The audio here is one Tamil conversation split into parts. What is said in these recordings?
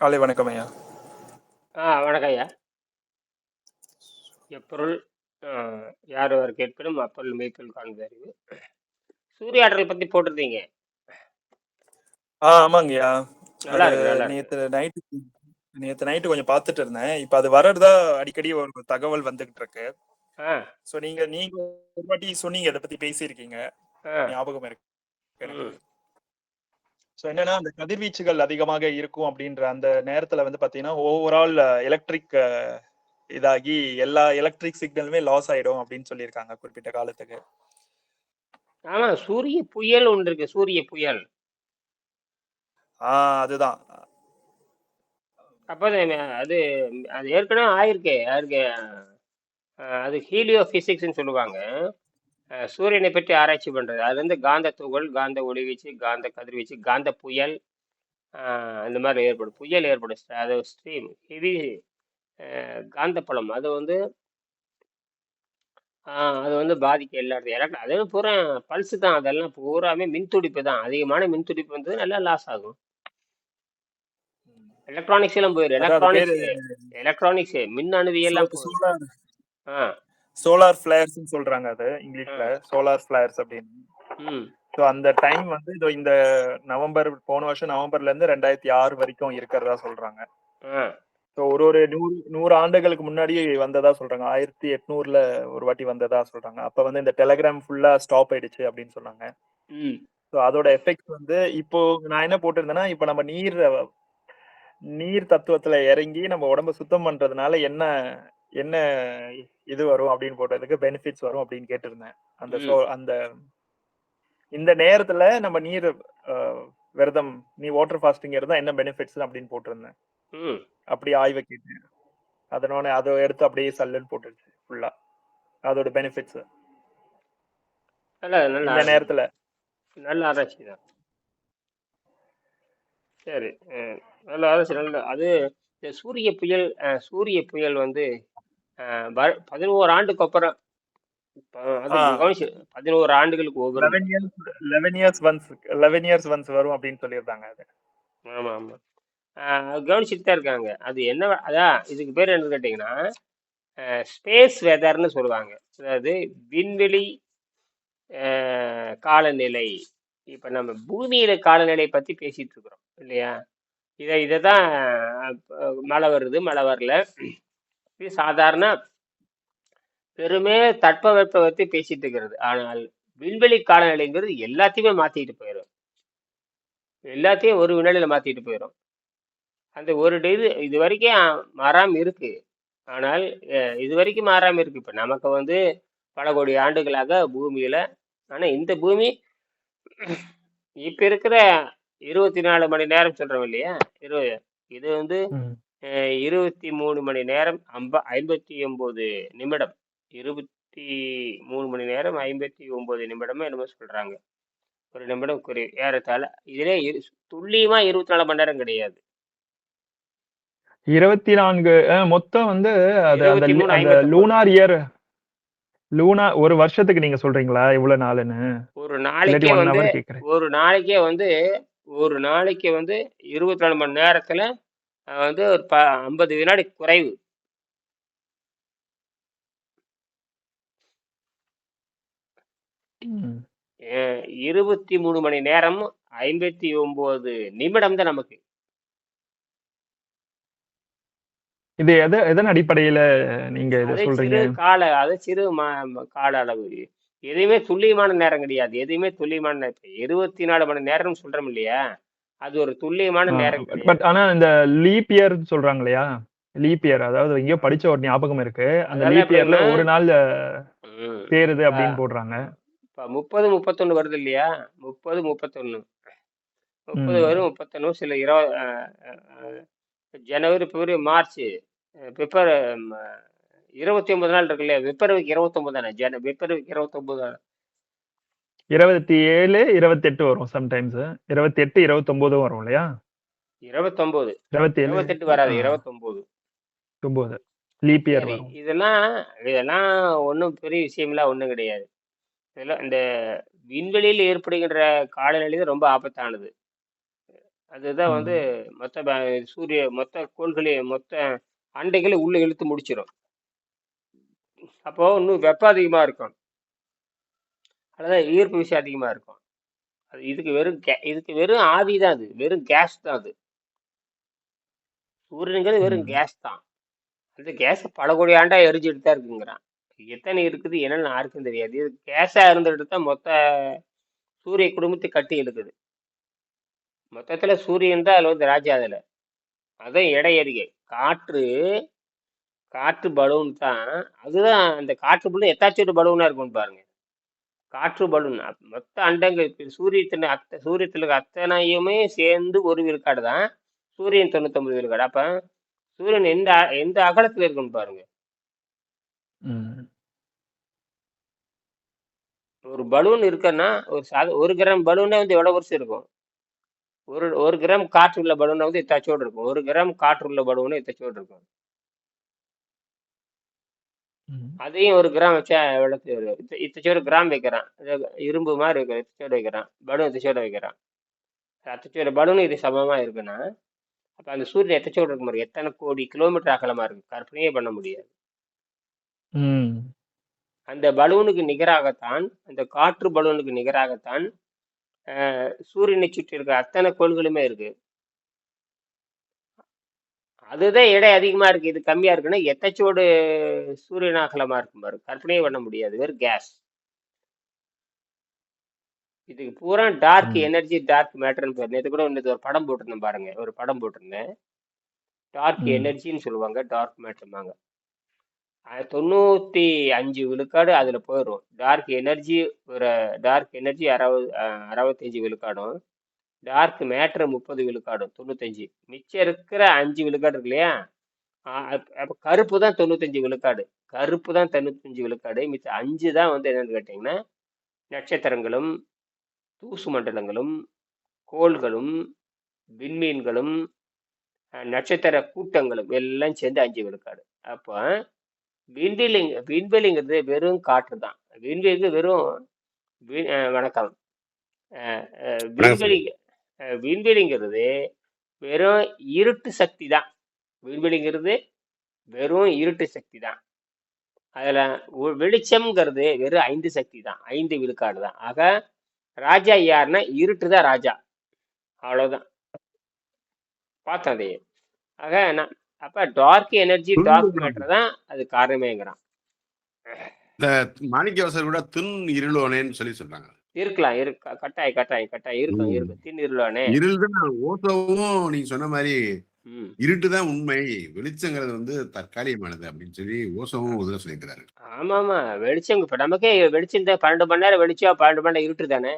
காலை வணக்கம் ஐயா. ஆ வணக்கம் ஐயா. எப்பொருள் யார் அவர் கேட்பினும் அப்பொருள் மெய்ப்பொருள் காண்பது அறிவு சூரிய ஆற்றல் பத்தி போட்டிருந்தீங்க. ஆ ஆமாங்கய்யா அது நேத்து நைட்டு நேத்து நைட்டு கொஞ்சம் பார்த்துட்டு இருந்தேன். இப்ப அது வர்றதா அடிக்கடி ஒரு தகவல் வந்துகிட்டு இருக்கு. சோ நீங்க நீங்க ஒரு வாட்டி சொன்னீங்க இதை பத்தி பேசியிருக்கீங்க. ஞாபகம் இருக்கு சோ என்னன்னா அந்த கதிர்வீச்சுகள் அதிகமாக இருக்கும் அப்படின்ற அந்த நேரத்துல வந்து பாத்தீங்கன்னா ஓவரால் எலக்ட்ரிக் இதாகி எல்லா எலக்ட்ரிக் சிக்னலுமே லாஸ் ஆயிடும் அப்படின்னு சொல்லியிருக்காங்க குறிப்பிட்ட காலத்துக்கு. ஆமா சூரிய புயல் ஒன்று இருக்கு சூரிய புயல். ஆஹ் அதுதான். அப்போ அது அது ஏற்கனவே ஆயிருக்கே யாருக்கு ஆ, அது ஹீலியோ பிசிக்ஸ்னு சொல்லுவாங்க. சூரியனை பற்றி ஆராய்ச்சி பண்றது. அது வந்து காந்த துகள் காந்த ஒளிவீச்சு காந்த கதிர்வீச்சு காந்த புயல் ஆ, இந்த மாதிரி ஏற்படும். புயல் ஏற்படும். அது ஸ்ட்ரீம். ஹெவி காந்தப்புலம் அது வந்து அது வந்து பாதிக்க எல்லா இடத்தையும் எலக்ட்ரி அது பூரா பல்ஸ் தான். அதெல்லாம் பூராமே மின் துடிப்பு தான். அதிகமான மின் துடிப்பு வந்து நல்லா லாஸ் ஆகும். எலக்ட்ரானிக்ஸ் எல்லாம் போயிடும் எலக்ட்ரானிக்ஸ் எலக்ட்ரானிக்ஸ் மின் அணுவியல் எல்லாம் போயிடும் சோலார் ஆ. சோலார் ஃபிளேர்ஸ் சொல்றாங்க அது இங்கிலீஷ்ல. சோலார் ஃபிளேர்ஸ் அப்படின்னு. ஸோ அந்த டைம் வந்து இதோ இந்த நவம்பர் போன வருஷம் நவம்பர்ல இருந்து ரெண்டாயிரத்தி ஆறு வரைக்கும் இருக்கிறதா சொல்றாங்க. ஸோ ஒரு ஒரு நூறு நூறு ஆண்டுகளுக்கு முன்னாடி வந்ததா சொல்றாங்க. ஆயிரத்தி எட்நூறுல ஒரு வாட்டி வந்ததா சொல்றாங்க. அப்ப வந்து இந்த டெலகிராம் ஃபுல்லா ஸ்டாப் ஆயிடுச்சு அப்படின்னு சொன்னாங்க. ஸோ அதோட எஃபெக்ட் வந்து இப்போ நான் என்ன போட்டிருந்தேன்னா இப்போ நம்ம நீர் நீர் தத்துவத்துல இறங்கி நம்ம உடம்ப சுத்தம் பண்றதுனால என்ன என்ன இது வரும் அப்படின்னு போட்டதுக்கு பெனிஃபிட்ஸ் வரும் அப்படின்னு கேட்டிருந்தேன். அந்த ஷோ அந்த இந்த நேரத்துல நம்ம நீர் விரதம் நீ வாட்டர் ஃபாஸ்டிங் இருந்தா என்ன பெனிஃபிட்ஸ் அப்படின்னு போட்டிருந்தேன். அப்படி ஆய்வை கேட்டேன். அதனால அதை எடுத்து அப்படியே சல்லுன்னு போட்டுருச்சு ஃபுல்லா அதோட பெனிஃபிட்ஸ் இந்த நேரத்துல. நல்ல ஆராய்ச்சி தான். சரி நல்ல ஆராய்ச்சி நல்ல அது சூரிய புயல் சூரிய புயல் வந்து பதினோரு ஆண்டுக்கு அப்புறம் பதினோரு ஆண்டுகளுக்கு ஒவ்வொரு eleven years eleven years once eleven years once வரும் அப்படின்னு சொல்லியிருந்தாங்க அது. ஆமா ஆமா. ஆஹ் கவனிச்சுட்டு தான் இருக்காங்க. அது என்ன அதான் இதுக்கு பேர் என்ன கேட்டிங்கன்னா ஸ்பேஸ் வெதர்னு சொல்லுவாங்க. அதாவது விண்வெளி காலநிலை. இப்போ நம்ம பூமியில காலநிலை பற்றி பேசிட்டு இருக்கிறோம் இல்லையா? இதை இதை தான் மழை வருது மழை வரல. சாதாரண பெருமே தட்பவெப்ப பற்றி பேசிட்டு இருக்கிறது. ஆனால் விண்வெளி காலநிலைங்கிறது எல்லாத்தையுமே மாத்திட்டு போயிடும். எல்லாத்தையும் ஒரு வினாடியில மாத்திட்டு போயிடும். அந்த ஒரு இது இது வரைக்கும் மாறாம இருக்கு. ஆனால் இது வரைக்கும் மாறாம இருக்கு. இப்ப நமக்கு வந்து பல கோடி ஆண்டுகளாக பூமியில ஆனா இந்த பூமி இப்ப இருக்கிற இருபத்தி நாலு மணி நேரம் சொல்றோம் இல்லையா? இரு இது வந்து இருபத்தி மூணு மணி நேரம் ஐம்ப ஐம்பத்தி ஒன்பது நிமிடம். இருபத்தி மூணு மணி நேரம் ஐம்பத்தி ஒன்பது நிமிடமா என்னமோ சொல்றாங்க. ஒரு நிமிடம் குறை ஏறத்தாழ. இதுல இரு- துல்லியமா இருபத்தி நாலு மணி நேரம் கிடையாது. இருபத்தி நான்கு மொத்தம் வந்து லூனார் இயர் லூனா ஒரு வருஷத்துக்கு நீங்க சொல்றீங்களா இவ்வளவு நாளுன்னு? ஒரு நாளைக்கே வந்து ஒரு நாளைக்கே வந்து ஒரு நாளைக்கு வந்து இருபத்தி நாலு மணி நேரத்துல வந்து ஒரு ப ஐம்பது வினாடி குறைவு. இருபத்தி மூணு மணி நேரம் ஐம்பத்தி ஒன்பது நிமிடம் தான் நமக்கு. இது எத எதன் அடிப்படையில நீங்க சொல்றீங்க? கால அது சிறு கால அளவு. எதுவுமே துல்லியமான நேரம் கிடையாது. எதுவுமே துல்லியமான இருபத்தி நாலு மணி நேரம் சொல்றோம் இல்லையா? அது ஒரு துல்லியமான நேரம் பட் ஆனா இந்த லீப் இயர் சொல்றாங்க இல்லையா? லீப் இயர் அதாவது எங்கேயோ படிச்ச ஒரு ஞாபகம் இருக்கு. அந்த லீப் இயர்ல ஒரு நாள் சேருது அப்படின்னு போடுறாங்க. இப்ப முப்பது முப்பத்தொன்னு வருது இல்லையா? முப்பது முப்பத்தொன்னு. முப்பது வரும் முப்பத்தொன்னு சில இருபது ஜனவரி பிப்ரவரி மார்ச் பிப்ரவரி இருபத்தி ஒன்பது நாள் இருக்கு இல்லையா பிப்ரவரிக்கு இருபத்தொன்பது தானே? ஜன பிப்ரவரிக்கு இருபத்தொன்பது தானே. இருபத்தி ஏழு இருபத்தி எட்டு வரும் சம்டைம்ஸ் இருபத்தி எட்டு இருபத்தொன்பதும் வரும் இல்லையா? இருபத்தொன்பது இருபத்தி ஏழு. இருபத்தெட்டு வராது இருபத்தொன்பது ஒன்பது லீப் இயர் இதெல்லாம் இதெல்லாம் ஒன்றும் பெரிய விஷயம்லாம் ஒன்றும் கிடையாது. இதெல்லாம் இந்த விண்வெளியில் ஏற்படுகின்ற காலநிலை ரொம்ப ஆபத்தானது. அதுதான் வந்து. மொத்த சூரிய மொத்த கோள்களையும் மொத்த அண்டைகளையும் உள்ள இழுத்து முடிச்சிரும். அப்போ இன்னும் வெப்பம் அதிகமா இருக்கும். அதுதான் ஈர்ப்பு விசை அதிகமா இருக்கும். அது இதுக்கு வெறும் கே இதுக்கு வெறும் ஆவி தான் அது. வெறும் கேஸ் தான் அது. சூரியனுங்கிறது வெறும். கேஸ் தான். அந்த கேஸ் பல கோடி ஆண்டா எரிஞ்சுட்டு தான் இருக்குங்கிறான். எத்தனை இருக்குது என்னன்னு யாருக்கும் தெரியாது. இது கேஸா இருந்துட்டு தான் மொத்த சூரிய குடும்பத்தை கட்டி இழுக்குது. மொத்தத்துல சூரியன் தான் அதுல வந்து ராஜா அதுல. அதான் எடை ஏறிகை. காற்று காற்று பலூன் தான். அதுதான் அந்த காற்று பலூன் எத்தாச்சும் பலூனா இருக்கும் பாருங்க. காற்று பலூன் மொத்த அண்டங்கள் சூரியத்தின் அத்த சூரியத்துல இருக்க அத்தனையுமே சேர்ந்து ஒரு விழுக்காடு தான். சூரியன் 99 விழுக்காடு. அப்ப சூரியன் எந்த எந்த அகலத்துல இருக்குன்னு பாருங்க. ஒரு பலூன் இருக்குன்னா, ஒரு சாத 1 கிராம் பலூனே வந்து எவ்வளவு வருஷம் இருக்கும்? ஒரு 1 கிராம் காற்று உள்ள பலூன் வந்து இத்தாச்சோடு இருக்கும். 1 கிராம் காற்று உள்ள பலூன் இத்தாச்சோடு இருக்கும். ம். அதையும் 1 கிராம் வச்சா எவ்வளவு வரும்? இத்த கிராம் வைக்கிறான். அது இரும்பு மாரி இருக்கு. இத்தச்சோடு வைக்கிறான். பலூன் இத்தச்சோடு வைக்கிறான். அத்தச்சோடு பலூன் இது சமமா இருக்குன்னா, அப்ப அந்த சூரியன் எத்தச்சோடு இருக்கும் பாருங்க. எத்தனை கோடி கிலோமீட்டர் அகலமா இருக்கு. கற்பனையே பண்ண முடியாது. ம். அந்த பலூனுக்கு நிகராகத்தான், அந்த காற்று பலூனுக்கு நிகராகத்தான், அ சூரியனை சுற்றி இருக்கிற அத்தனை கோள்களுமே இருக்கு. அதுதான் எடை அதிகமா இருக்கு. இது கம்மியா இருக்குன்னா, எத்தச்சோடு சூரியன் அகலமா இருக்கும் பாருங்க. கற்பனையே பண்ண முடியாது. வெறும் கேஸ். இதுக்கு பூரா டார்க். எனர்ஜி, டார்க் மேட்டர்ன்னு பேரு. நேத்து கூட நேத்து ஒரு படம் போட்டிருந்தேன் பாருங்க. ஒரு படம் போட்டிருந்தேன். டார்க். எனர்ஜின்னு சொல்லுவாங்க. டார்க் மேட்டர்ம்பாங்க. அ 95 விழுக்காடு அதுல போயிரும். டார்க் எனர்ஜி ஒரு டார்க் எனர்ஜி 60 அ 65 விழுக்காடும். டார்க் மேட்டர் 30 விழுக்காடும். 95 மிச்சம் இருக்கிற 5 விழுக்காடு இருக்கு இல்லையா? அப்ப கருப்பு தான் 95 விழுக்காடு. கருப்பு தான் 95 விழுக்காடு. மிச்சம் 5 தான் வந்து என்னன்னு கேட்டீங்கன்னா, நட்சத்திரங்களும், தூசு மண்டலங்களும், கோள்களும், விண்மீன்களும், நட்சத்திர கூட்டங்களும் எல்லாம் சேர்ந்து 5 விழுக்காடு. அப்ப விண்வெளிங் விண்வெளிங்கிறது வெறும் காற்று தான். விண்வெளிங்கிறது வெறும் வணக்கம். விண்வெளி விண்வெளிங்கிறது வெறும் இருட்டு சக்தி தான். விண்வெளிங்கிறது வெறும் இருட்டு சக்தி தான். அதுல வெளிச்சம்ங்கிறது வெறும் 5 சக்தி தான். 5 விழுக்காடு தான். ஆக ராஜா யாருன்னா, இருட்டு தான் ராஜா. அவ்வளவுதான். பார்த்தோம் அதையே. ஆக நான் அப்ப டார்க் எனர்ஜி, டார்க் மேட்டர் தான் அது காரணமேங்கிறான். இந்த மாணிக்கவாசகர் கூட திண் இருளோனேன்னு சொல்லி சொல்றாங்க. இருக்கலாம். இருக் கட்டாயம், கட்டாயம், கட்டாயம். இருக்கும். இருக்கும். திண் இருளானே. இருள் தான் ஓசோவும் நீங்க சொன்ன மாரி ம். இருட்டு தான் உண்மை. வெளிச்சங்கிறது வந்து தற்காலிகமானது அப்படின்னு சொல்லி ஓசோவும் தடவ சொல்லியிருக்கிறாரு. ஆமாமா. வெளிச்சம் இப்ப நமக்கே வெளிச்சம் இந்த 12 மணி நேரம் வெளிச்சம், 12 மணி நேரம் இருட்டு தானே.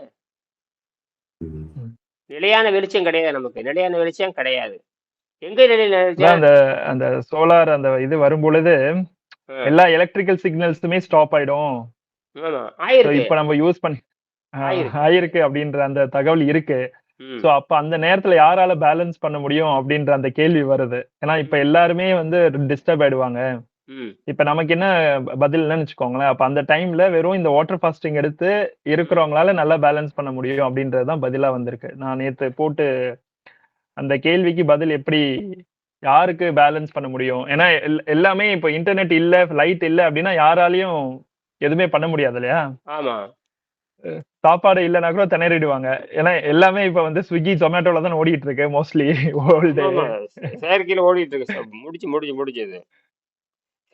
நிலையான வெளிச்சம் கிடையாது நமக்கு. நிலையான வெளிச்சம் கிடையாது. எங்க வெளிச்சம்? அந்த அந்த சோலார் அந்த இது வரும்பொழுது, அ. எல்லா எலக்ட்ரிக்கல் சிக்னல்ஸுமே ஸ்டாப் ஆயிடும். ஆமா. இப்ப நம்ம யூஸ் பண்ணி ஆயிருக்கு. அப்படின்ற அந்த தகவல் இருக்கு. ஸோ அப்ப அந்த நேரத்துல யாரால பேலன்ஸ் பண்ண முடியும் அப்படின்ற அந்த கேள்வி வருது. ஏன்னா இப்ப. எல்லாருமே வந்து டிஸ்டர்ப் ஆயிடுவாங்க. இப்ப நமக்கு என்ன ப பதில்ன்னு வச்சுக்கோங்களேன். அப்ப அந்த டைம்ல வெறும் இந்த வாட்டர் ஃபாஸ்டிங் எடுத்து. இருக்கிறவங்களால நல்லா பேலன்ஸ் பண்ண முடியும் அப்படின்றது தான் பதிலா வந்திருக்கு. நான் நேத்து போட்டு அந்த கேள்விக்கு பதில் எப்படி யாருக்கு பேலன்ஸ் பண்ண முடியும்? ஏன்னா எல் எல்லாமே இப்ப இன்டர்நெட் இல்ல, லைட் இல்ல அப்படின்னா யாராலயும் எதுவுமே பண்ண முடியாது இல்லையா? ஆமா. சாப்பாடு இல்லன்னா கூட திணறிடுவாங்க. ஏன்னா எல்லாமே இப்ப வந்து Swiggy, Zomatoல தான் ஓடிட்டு இருக்கு மோஸ்ட்லி. செ செயற்கையில ஓடிட்டு இருக்கு. முடிச்சு, முடிச்சு, முடிச்சது.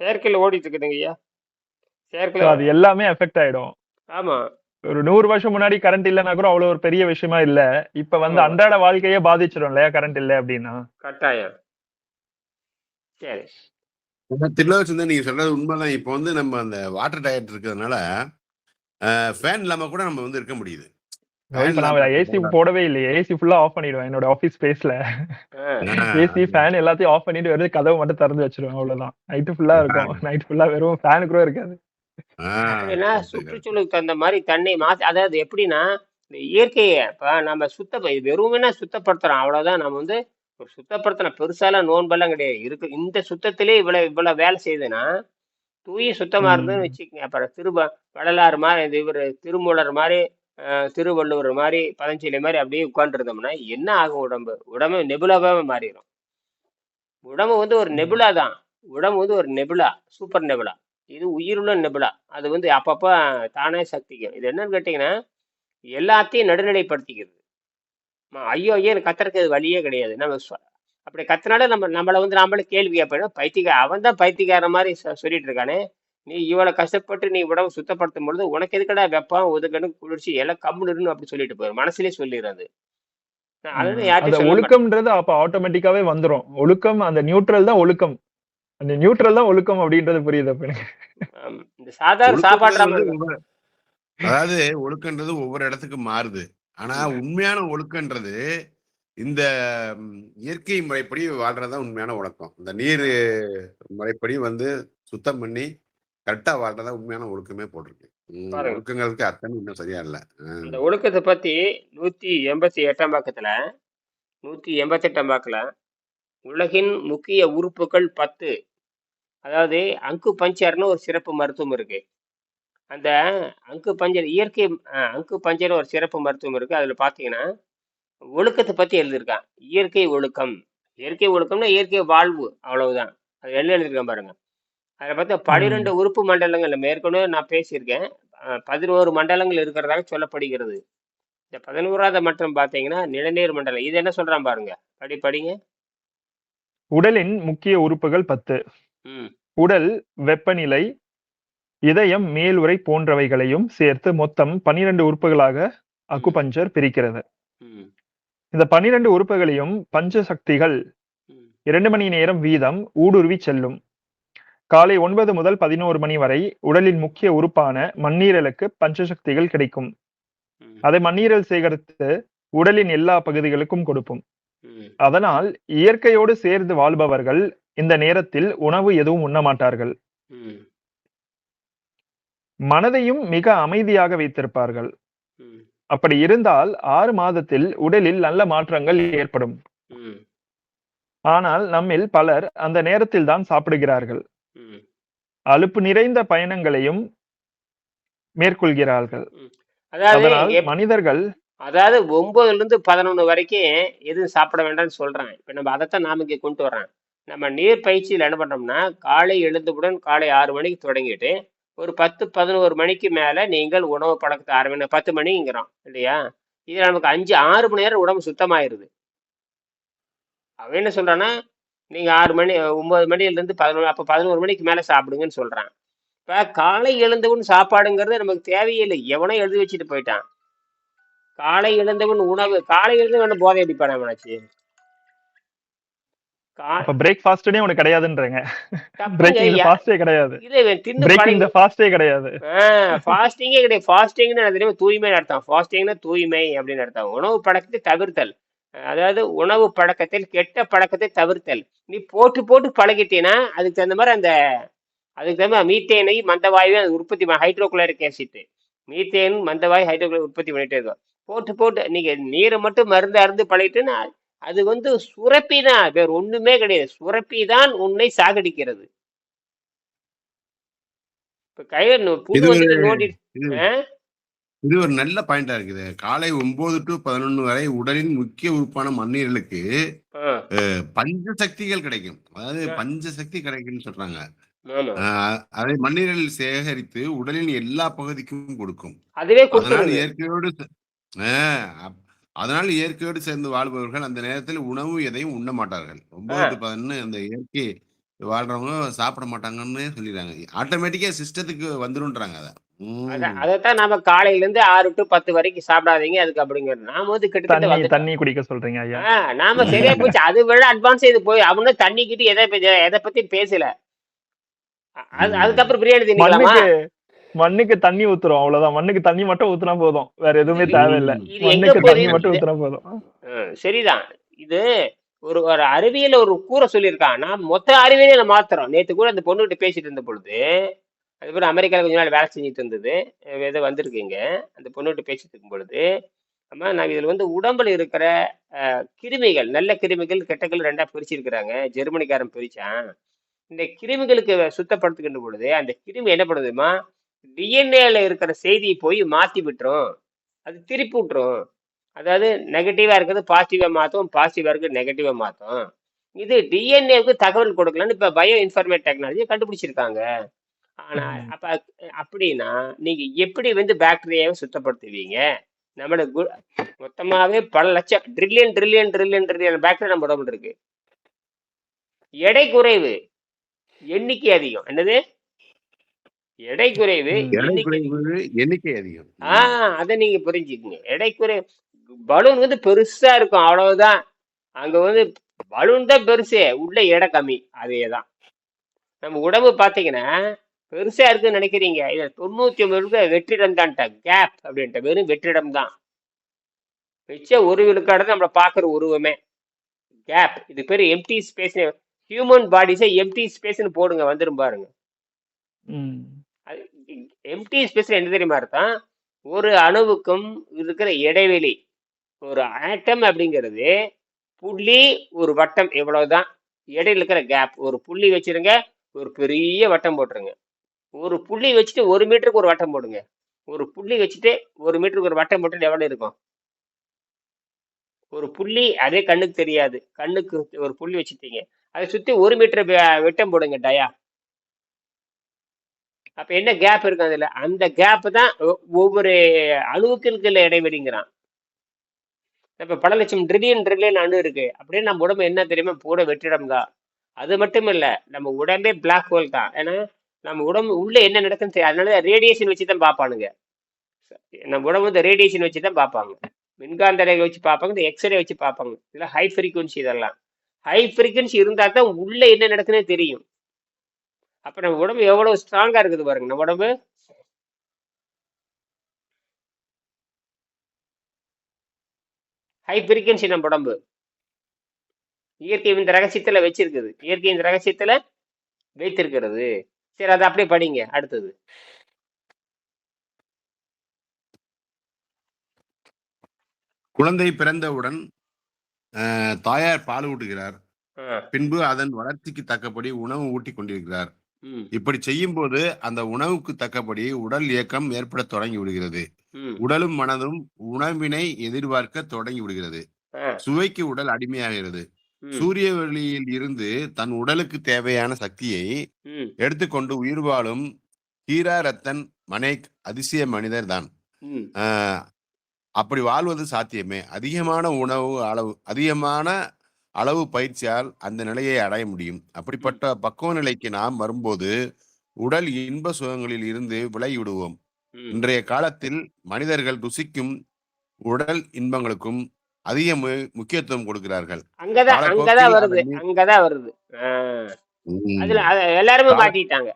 செயற்கையில ஓடிட்டு இருக்குதுங்கய்யா. ஸோ செயற்கையில அது எல்லாமே அஃபெக்ட் ஆயிடும். ஆமா. ஒரு 100 வருஷம் முன்னாடி கரண்ட் இல்லன்னா கூட அவ்வளவு ஒரு பெரிய விஷயமா இல்ல. இப்ப வந்து. அன்றாட வாழ்க்கையே பாதிச்சிடும் இல்லையா கரண்ட் இல்ல அப்படின்னா? கட்டாயம். சரி. திருலோச்சந்தன் நீங்க சொல்றது உண்மைதான். இப்ப வந்து நம்ம அந்த வாட்டர் டயட் இருக்கிறதுனால, ஃபேன் இல்லாம கூட நம்ம வந்து இருக்க முடியுது. ஏசி போடவே இல்லையே. ஏசி ஃபுல்லா ஆஃப் பண்ணிடுவேன் என்னோட ஆஃபீஸ் ஸ்பேஸ்ல. ஏசி, ஃபேன் எல்லாத்தையும் ஆஃப் பண்ணிட்டு வெறும் கதவ மட்டும் திறந்து வச்சுருவேன் அவ்வளவுதான். நைட்டு ஃபுல்லா. இருக்கும். நைட் ஃபுல்லா வெறும் ஃபேன் கூட இருக்காது. கரெக்ட். சுற்றுச்சூழலுக்கு தகுந்த மாரி தண்ணி மாத்தி அதாவது எப்படின்னா, இந்த இயற்கைய இப்ப நம்ம சுத்த வெறுமனே சுத்தப்படுத்துறோம். அவ்வளவுதான். நம்ம வந்து ஒரு சுத்தப்படுத்தின பெருசாலாம் நோன்பெல்லாம் கிடையாது. இருக்கு இந்த சுத்தத்திலே இவ்வளவு இவ்வளவு வேலை செய்யுதுன்னா, தூய சுத்தமா இருந்ததுன்னு. வச்சுக்கங்க. அப்புறம் திரும்ப மாரி இந்த இவரு திருமூலர் அஹ், திருவள்ளுவர் மாதிரி பதஞ்சலி மாதிரி அப்படியே உட்காந்துருந்தோம்னா என்ன ஆகும் உடம்பு? உடம்பு நெபுலாவே மாறிடும் உடம்பு வந்து ஒரு நெபுலா தான். உடம்பு வந்து ஒரு நெபுலா சூப்பர் நெபுலா. இது உயிருள்ள நெபுலா. அது வந்து அப்பப்போ தானே சக்திக்கும் இது என்னன்னு கேட்டிங்கன்னா எல்லாத்தையும் நடுநிலைப்படுத்திக்கிறது. ஐயோ ஐயோ கத்துறதுக்கு வழியே கிடையாது. நம்ம அப்படி கத்துனால நம்ம நம்மளை வந்து நாமளே கேள்வி கேட்போம் பைத்தியக்கார அவன் தான் பைத்தியக்கார மாதிரி சொல்லிட்டு இருக்கானே. நீ இவ்வளவு கஷ்டப்பட்டு நீ உடம்பு சுத்தப்படுத்தும் பொழுது உனக்கு எதுக்கடா வெப்பம் ஒதுக்கணும் குளிர்ச்சி எல்லாம் கம்முன்னு அப்படி சொல்லிட்டு போயிடும். மனசுலயே சொல்லிடுறது ஒழுக்கம்ன்றது அப்ப ஆட்டோமேட்டிக்காவே வந்துரும். ஒழுக்கம் அந்த நியூட்ரல் தான் ஒழுக்கம். அந்த நியூட்ரல் தான் ஒழுக்கம் அப்படின்றது புரியுது அப்ப. இந்த சாதாரண ஒவ்வொரு- அதாவது ஒழுக்கன்றது ஒவ்வொரு இடத்துக்கு மாறுது. ஆனா. உண்மையான ஒழுக்கன்றது இந்த இயற்கை முறைப்படி வாழ்றதுதான் உண்மையான ஒழுக்கம். இந்த நீர் முறைப்படி வந்து சுத்தம் பண்ணி கரெக்டா வாழ்றதா உண்மையான ஒழுக்கமே போட்டிருக்கு. ஒழுக்கங்களுக்கு அர்த்தம் இன்னும் சரியா இல்ல. இந்த ஒழுக்கத்தை பத்தி நூத்தி எண்பத்தி எட்டாம் பக்கத்துல நூத்தி எண்பத்தி எட்டாம் பக்கத்துல உலகின் முக்கிய உறுப்புகள் பத்து. அதாவது அங்கு பஞ்சர்னு ஒரு சிறப்பு மருத்துவம் இருக்கு. அந்த அங்கு பஞ்சர் இயற்கை அங்கு பஞ்சர்னு ஒரு சிறப்பு மருத்துவம் இருக்கு. அதுல பாத்தீங்கன்னா ஒழுக்கத்தை பத்தி எழுதியிருக்கான். இயற்கை ஒழுக்கம். இயற்கை ஒழுக்கம்னா இயற்கை வாழ்வு அவ்வளவுதான். அது என்ன எழுதியிருக்கேன் பாருங்க. அதில் பார்த்தா. பனிரெண்டு உறுப்பு மண்டலங்கள் ஏற்கனவே நான் பேசியிருக்கேன். பதினோரு மண்டலங்கள் இருக்கிறதாக சொல்லப்படுகிறது. இந்த பதினோராவது மட்டம் பார்த்தீங்கன்னா நிலநீர் மண்டலம். இது என்ன சொல்றான் பாருங்க? படி படிங்க. உடலின் முக்கிய உறுப்புகள் பத்து. உடல் வெப்பநிலை இதயம் மேலுறை போன்றவைகளையும் சேர்த்து மொத்தம் பனிரெண்டு உறுப்புகளாக அக்குபஞ்சர் பிரிக்கிறது. இந்த பனிரெண்டு உறுப்புகளையும் பஞ்ச சக்திகள் இரண்டு மணி நேரம் வீதம் ஊடுருவி செல்லும். காலை ஒன்பது முதல் பதினோரு மணி வரை உடலின் முக்கிய உறுப்பான மண்ணீரலுக்கு பஞ்சசக்திகள் கிடைக்கும். அதை மண்ணீரல் சேகரித்து உடலின் எல்லா பகுதிகளுக்கும் கொடுக்கும் அதனால் இயற்கையோடு சேர்ந்து வாழ்பவர்கள் இந்த நேரத்தில் உணவு எதுவும் உண்ண மாட்டார்கள். மனதையும் மிக அமைதியாக வைத்திருப்பார்கள். அப்படி இருந்தால் ஆறு மாதத்தில் உடலில் நல்ல மாற்றங்கள் ஏற்படும். ஆனால் நம்மில் பலர் அந்த நேரத்தில் தான் சாப்பிடுகிறார்கள். அலுப்பு நிறைந்த பயணங்களையும் மேற்கொள்கிறார்கள். அதாவது மனிதர்கள் அதாவது ஒன்பதுல இருந்து பதினொன்று வரைக்கும் எதுவும் சாப்பிட வேண்டாம்னு சொல்றேன் இப்போ நம்ம அதைத்தான் நாம இங்கே கொண்டு வர்றேன் நம்ம நீர் பயிற்சியில் என்ன பண்றோம்னா காலை எழுந்தவுடன் காலை ஆறு மணிக்கு தொடங்கிட்டு ஒரு பத்து பதினோரு மணிக்கு மேல நீங்கள் உணவு பழக்கத்தை ஆரம்பிங்க. பத்து மணிங்கிறோம் இல்லையா? இது நமக்கு அஞ்சு ஆறு மணி நேரம் உடம்பு சுத்தமாயிருது. அவன் என்ன சொல்றான்னா நீங்க ஆறு மணி ஒன்பது மணில இருந்து பதினோரு அப்ப பதினோரு மணிக்கு மேல சாப்பிடுங்கன்னு சொல்றான். இப்ப காலை எழுந்தவன் சாப்பாடுங்கிறது நமக்கு தேவையில்லை எவனோ எழுதி வச்சுட்டு போயிட்டான். காலை எழுந்தவன் உணவு காலை எழுந்தவன் போதை அடிப்பான அவனாச்சு அப்ப உனக்கு கிடையாதுன்றீங்க. பிரேக்கிங் ஃபாஸ்டே கிடையாது. இல்ல தின்னு பிரேக்கிங் த ஃபாஸ்டே கிடையாது. ஃபாஸ்டிங்கே கிடையாது. ஃபாஸ்டிங்னு தெரியும்? தூய்மை அர்த்தம். ஃபாஸ்டிங்னா தூய்மை அப்படின்னு அர்த்தம். உணவு பழக்கத்தை தவிர்த்தல். அதாவது உணவு பழக்கத்தில் கெட்ட பழக்கத்தை தவிர்த்தல். நீ போட்டு போட்டு பழகிட்டீன்னா அதுக்கு தகுந்த மாதிரி அந்த அதுக்கு தகுந்த மீத்தேனை மந்தவாயுவை அது உற்பத்தி ஹைட்ரோகுளோரிக் ஆசிட் மீத்தேன் மந்தவாயு ஹைட்ரோகுளோரிக் உற்பத்தி பண்ணிட்டே இருக்கும் போட்டு போட்டு நீங்க நீரை மட்டும் மருந்து அருந்து பழகிட்டுன்னா அது வந்து சுரப்பி தான் வேற ஒண்ணுமே கிடையாது. சுரப்பி தான் உன்னை சாகடிக்கிறது. இப்ப கையில புழு இது ஒரு நோண்டி இது நல்ல பாயிண்டா இருக்குது. காலை ஒன்பது டு பதினொன்று வரை உடலின் முக்கிய உறுப்பான மண்ணீரலுக்கு பஞ்ச சக்திகள் கிடைக்கும். அதாவது பஞ்ச சக்தி கிடைக்கும்னு சொல்றாங்க. அதை மண்ணீரலில் சேகரித்து உடலின் எல்லா பகுதிக்கும் கொடுக்கும். அதுவே அதனால் அதனால் இயற்கையோடு சேர்ந்து வாழ்பவர்கள் அந்த நேரத்தில் உணவு எதையும் உண்ண மாட்டார்கள். ஒன்பது பதினொன்று அந்த இயற்கை வாழ்றவங்க சாப்பிட மாட்டாங்கன்னு சொல்லிடுறாங்க. ஆட்டோமேட்டிக்கா சிஸ்டத்துக்கு வந்துருன்றாங்க அதை. அதைத்தான் நாம காலையில இருந்து ஆறு டு பத்து வரைக்கும் சாப்பிடாதீங்க. அதுக்கு அப்படிங்கிறது நாம வந்து கிட்டத்தட்ட தண்ணி குடிக்க சொல்றீங்க ஐயா. நாம சரியா போச்சு. அது விட அட்வான்ஸ் இது போய் அவனு தண்ணி கிட்ட எதை பத்தி எதை பத்தி பேசல. அது அதுக்கப்புறம் பிரியாணி தின்னுக்கலாமா? மண்ணுக்கு தண்ணி ஊத்துறோம் அவ்வளவுதான். மண்ணுக்கு தண்ணி மட்டும் ஊத்துனா போதும். வேற எதுவுமே தேவையில்லை. மண்ணுக்கு தண்ணி மட்டும் ஊத்துனா போதும். சரிதான். இது ஒரு ஒரு அறிவியல் ஒரு கூற சொல்லியிருக்கான். நான் மொத்த அறிவியலை மாத்துறோம். நேத்து கூட அந்த பொண்ணுகிட்ட பேசிட்டு இருந்த பொழுது அது பேர் அமெரிக்காவில் கொஞ்ச நாள் வேலை செஞ்சுட்டு இருந்தது. ஏதோ வந்திருக்கீங்க அந்த பொண்ணுகிட்ட பேசிட்டு இருக்கும் பொழுது அம்மா நான் இதில் வந்து உடம்புல இருக்கிற கிருமிகள் நல்ல கிருமிகள் கெட்டகள் ரெண்டா பிரிச்சிருக்கிறாங்க. ஜெர்மனிக்காரன் பிரிச்சான். இந்த கிருமிகளுக்கு சுத்தப்படுத்துகின்ற பொழுது அந்த கிருமி என்ன பண்ணுதுமா டிஎன்ஏல இருக்கிற செய்தியை போய் மாத்தி விட்டுரும். அது திருப்பி விட்டுரும். அதாவது நெகட்டிவா இருக்கிறது பாசிட்டிவா மாத்தும் பாசிட்டிவா இருக்கிறது நெகட்டிவா மாத்தும். இது டிஎன்ஏவுக்கு தகவல் கொடுக்கலன்னு இப்ப பயோ இன்ஃபர்மேட் டெக்னாலஜி கண்டுபிடிச்சிருக்காங்க. ஆனா. அப்ப அப்படின்னா நீங்க எப்படி வந்து பாக்டீரியாவை சுத்தப்படுத்துவீங்க? நம்மளோட கு- மொத்தமாவே பல லட்சம் trillion trillion trillion trillion bacteria நம்ம உடம்புல இருக்கு. எடை குறைவு. எண்ணிக்கை அதிகம். என்னது? எடை குறைவு. எடை எண்ணிக்கை. குறைவு எண்ணிக்கை அதிகம். ஆ ம். அதை நீங்க புரிஞ்சுக்கங்க. எடை குறை பலூன் வந்து பெருசா இருக்கும் அவ்வளவுதான். அங்க வந்து பலூன் தான் பெருசு உள்ள எடை கம்மி அதேதான். நம்ம உடம்பு பாத்தீங்கன்னா பெருசா இருக்குன்னு நினைக்கிறீங்க. இது தொண்ணூத்தி ஒன்பது இருக்க வெற்றிடம் தான்ட்ட கேப் அப்படின்ட்டு வெறும் வெற்றிடம் தான். மிச்சம் ஒரு விழுக்காடு தான் நம்மளை பாக்குற உருவமே. கேப் இது பேரு எம்டி ஸ்பேஸ் ஹியூமன் பாடிஸை எம்டி ஸ்பேஸ்னு போடுங்க வந்துரும் பாருங்க. ம். எம்டி ஸ்பேஸ்ல என்ன தெரியுமா அர்த்தம்? ஒரு அணுவுக்கும் இருக்கிற இடைவெளி ஒரு ஆட்டம் அப்படிங்கிறது புள்ளி ஒரு வட்டம் இவ்வளவுதான் இடையில இருக்கிற கேப் ஒரு புள்ளி வச்சிருங்க ஒரு பெரிய வட்டம் போட்டுருங்க. ஒரு புள்ளி வச்சுட்டு ஒரு மீட்டருக்கு ஒரு வட்டம் போடுங்க. ஒரு புள்ளி வச்சுட்டு ஒரு மீட்டருக்கு ஒரு வட்டம் போட்டு எவ்வளோ இருக்கும்? ஒரு புள்ளி அதே கண்ணுக்கு தெரியாது. கண்ணுக்கு ஒரு புள்ளி வச்சுட்டீங்க. அதை சுற்றி ஒரு மீட்டர் வெட்டம் போடுங்க டயா. அப்போ என்ன கேப் இருக்கும் அதில்? அந்த கேப் தான் ஒ- ஒவ்வொரு அணுவுக்கு இருக்கிற இடைவெளிங்கிறான். இப்போ பல லட்சம் ட்ரில்லியன் ட்ரில்லியன் அணு இருக்கு. அப்படியே நம்ம உடம்பு என்ன தெரியுமா? பூரா வெற்றிடம் தான் அது மட்டும் இல்லை நம்ம உடம்பே பிளாக் ஹோல் தான். ஏன்னா நம்ம உடம்பு உள்ளே என்ன நடக்குன்னு தெரியும் அதனால ரேடியேஷன் வச்சு தான் பார்ப்பானுங்க. நம்ம உடம்பு இந்த ரேடியேஷன் வச்சு தான் பார்ப்பாங்க. மின்காந்த ரேகை வச்சு பார்ப்பாங்க இந்த எக்ஸ்ரே வச்சு பார்ப்பாங்க. இதெல்லாம் ஹை ஃப்ரீக்குவன்சி இதெல்லாம். ஹை ஃப்ரீக்குவன்சி இருந்தால் தான் உள்ளே என்ன நடக்குன்னே தெரியும். அப்ப நம்ம உடம்பு எவ்வளவு ஸ்ட்ராங்கா இருக்குது பாருங்க. நம்ம உடம்பு. ஹை ஃப்ரீக்வன்சி நம்ம உடம்பு. இயற்கை இந்த ரகசியத்துல வச்சிருக்குது. இயற்கை இந்த ரகசியத்துல வைத்திருக்கிறது. சரி அதை அப்படியே படிங்க. அடுத்தது. குழந்தை பிறந்தவுடன் தாயார் பால் ஊட்டுகிறார். பின்பு அதன் வளர்ச்சிக்கு தக்கபடி உணவு ஊட்டி கொண்டிருக்கிறார். ம், இப்படி செய்யும் போது அந்த உணவுக்கு தக்கபடி உடல் இயக்கம் ஏற்பட தொடங்கி விடுகிறது. ம், உடலும் மனதும் உணவினை எதிர்பார்க்க தொடங்கி விடுகிறது. ஆ, சுவைக்கு உடல் அடிமையாகிறது. ம், சூரிய ஒளியில் இருந்து தன் உடலுக்கு தேவையான சக்தியை ம், எடுத்துக்கொண்டு உயிர் வாழும் ஹீரா ரத்தன் மனேக் அதிசய மனிதர் தான். ம், அப்படி வாழ்வது சாத்தியமே. அதிகமான உணவு அளவு அதிகமான அளவு பயிற்சியால் அந்த நிலையை அடைய முடியும். அப்படிப்பட்ட பக்குவ நிலைக்கு நாம் வரும்போது உடல் இன்ப சுகங்களில் இருந்து விலகி விடுவோம். இன்றைய காலத்தில் மனிதர்கள் ருசிக்கும் உடல் இன்பங்களுக்கும் அதிக முக்கியத்துவம் கொடுக்கிறார்கள். அங்கதான் காலப்போக்கில் அங்கதான் வருது அங்கதான் வருது. அதுல எல்லாருமே மாட்டிட்டாங்க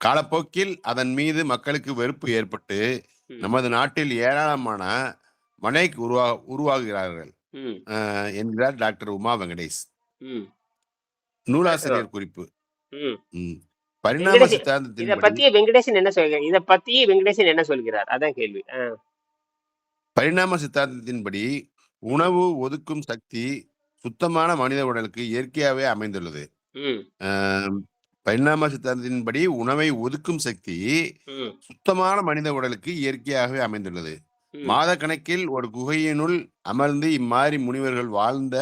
காலப்போக்கில் அதன் மீது மக்களுக்கு வெறுப்பு ஏற்பட்டு நமது நாட்டில் ஏராளமான மனைக் உருவா உருவாகிறார்கள் ம், என்கிறார் டாக்டர் உமா வெங்கடேஷ். நூலாசிரியர் குறிப்பு. பரிணாம வெங்கடேஷ், இத பத்தி வெங்கடேசன் என்ன சொல்கிறார் இத பத்தி வெங்கடேசன் என்ன சொல்கிறார்? அதான் கேள்வி. பரிணாம சித்தாந்தத்தின்படி உணவு ஒதுக்கும் சக்தி சுத்தமான மனித உடலுக்கு இயற்கையாகவே அமைந்துள்ளது. பரிணாம சித்தாந்தத்தின்படி உணவை ஒதுக்கும் சக்தி சுத்தமான மனித உடலுக்கு இயற்கையாகவே அமைந்துள்ளது. மாத கணக்கில் ஒரு குகையினுள் அமர்ந்து இம்மாதிரி முனிவர்கள் வாழ்ந்த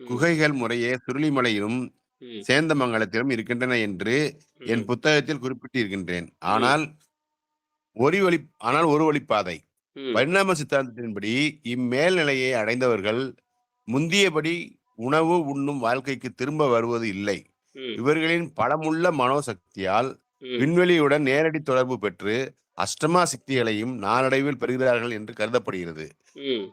குகைகள் முறையே சுருளிமலையிலும் சேந்தமங்கலத்திலும் இருக்கின்றன என்று என் புத்தகத்தில் குறிப்பிட்டிருக்கின்றேன். ஆனால் ஒரு வழி ஆனால் ஒரு வழிப்பாதை. பரிணாம சித்தாந்தத்தின்படி இம்மேல்நிலையை அடைந்தவர்கள் முந்தியபடி உணவு உண்ணும் வாழ்க்கைக்கு திரும்ப வருவது இல்லை. இவர்களின் பலமுள்ள மனோசக்தியால் விண்வெளியுடன் நேரடி தொடர்பு பெற்று அஷ்டமா சக்திகளையும் நாளடைவில் பெறுகிறார்கள் என்று கருதப்படுகிறது.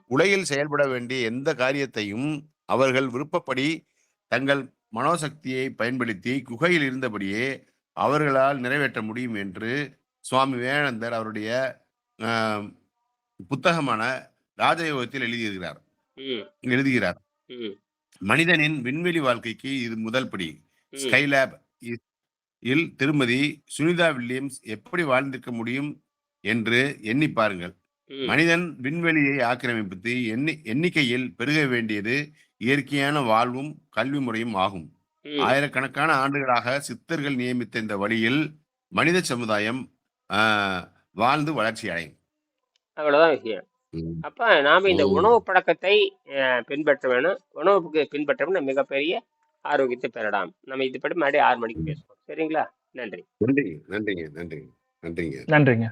உலகில் செயல்பட வேண்டிய எந்த காரியத்தையும் அவர்கள் விருப்பப்படி தங்கள் மனோசக்தியை பயன்படுத்தி குகையில் இருந்தபடியே அவர்களால் நிறைவேற்ற முடியும் என்று சுவாமி விவேகானந்தர் அவருடைய புத்தகமான ராஜயோகத்தில் எழுதியிருக்கிறார். எழுதுகிறார். மனிதனின் விண்வெளி வாழ்க்கைக்கு இது முதல் படி. ஸ்கைலேப் இல் திருமதி சுனிதா வில்லியம்ஸ் எப்படி வாழ்ந்திருக்க முடியும் என்று எண்ணி பாருங்கள். மனிதன் விண்வெளியை ஆக்கிரமிப்பித்து எண்ணி எண்ணிக்கையில் பெருக வேண்டியது இயற்கையான வாழ்வும் கல்வி முறையும் ஆகும். ஆயிரக்கணக்கான ஆண்டுகளாக சித்தர்கள் நியமித்த இந்த வழியில் மனித சமுதாயம் ஆஹ், வாழ்ந்து வளர்ச்சி அடையும். அவ்வளவுதான் விஷயம். அப்ப நாம இந்த. உணவு பழக்கத்தை பின்பற்ற வேணும். உணவுக்கு பின்பற்றோம்னா மிகப்பெரிய ஆரோக்கியத்தை பெறலாம். நம்ம இதுபடி மறுபடியும் ஆறு மணிக்கு பேசுவோம். சரிங்களா? நன்றி. நன்றிங்க நன்றிங்க நன்றிங்க நன்றிங்க. நன்றிங்க.